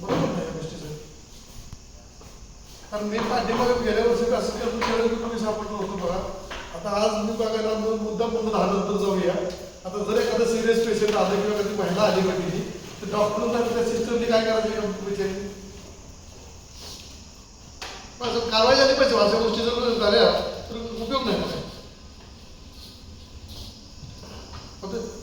बरोबर नाही या गोष्टीसाठी कारण मी पाठीमागे गेल्या वर्षी असं त्यावेळेस तुम्ही सापडलो होतो बघा. आता आज मी बघायला आलो, मुद्दा दहा नंतर जाऊया. आता जर एखादं सिरियस पेशंट आलं किंवा एखादी महिला आली कधी तर डॉक्टरला त्या सिस्टमने काय करायचं विचारली असं कारवाई झाली पाहिजे अशा गोष्टी जर झाल्या तर उपयोग नाही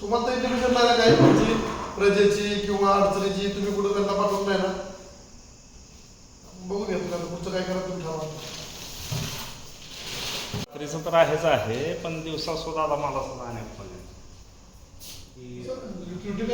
तुम्हाला तर इंटिमेशन काय प्रजेची किंवा अडचणीची तुम्ही कुठं त्यांना पाठवत नाही ना? बघून घ्या तुम्हाला पुढचं काय करा तुम्ही ठरवा. रात्रीचं तर आहेच आहे पण दिवसा सुद्धा आता मला सुद्धा अनेक क्रिटिकल